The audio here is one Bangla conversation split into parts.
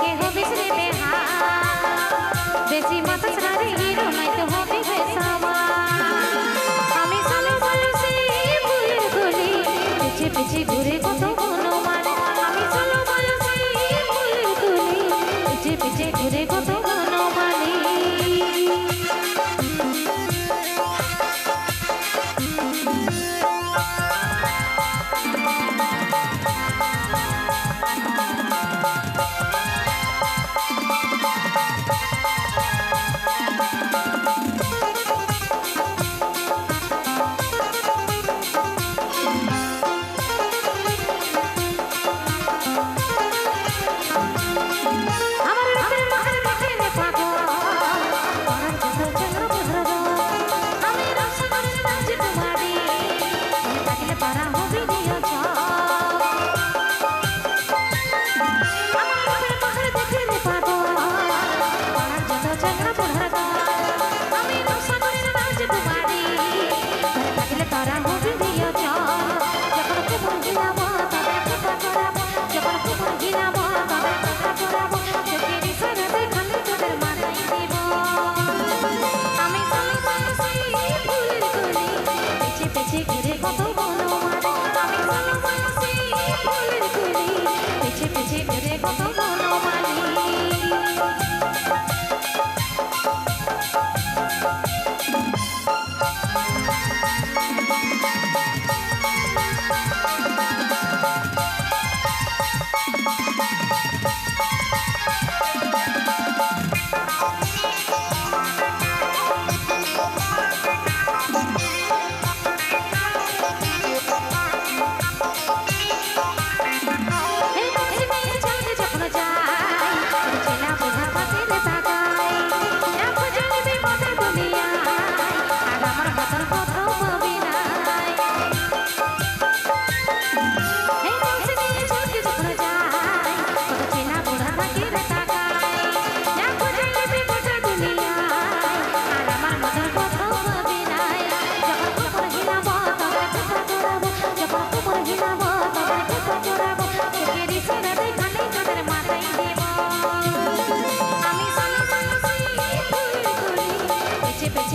के কত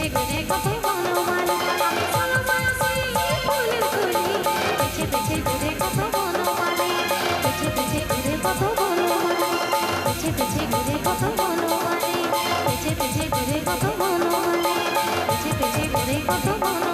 কত বনমালী? পেছে পেছে ঘুরে কত বনমালী? পেছে পেছে ঘুরে কত বনমালী?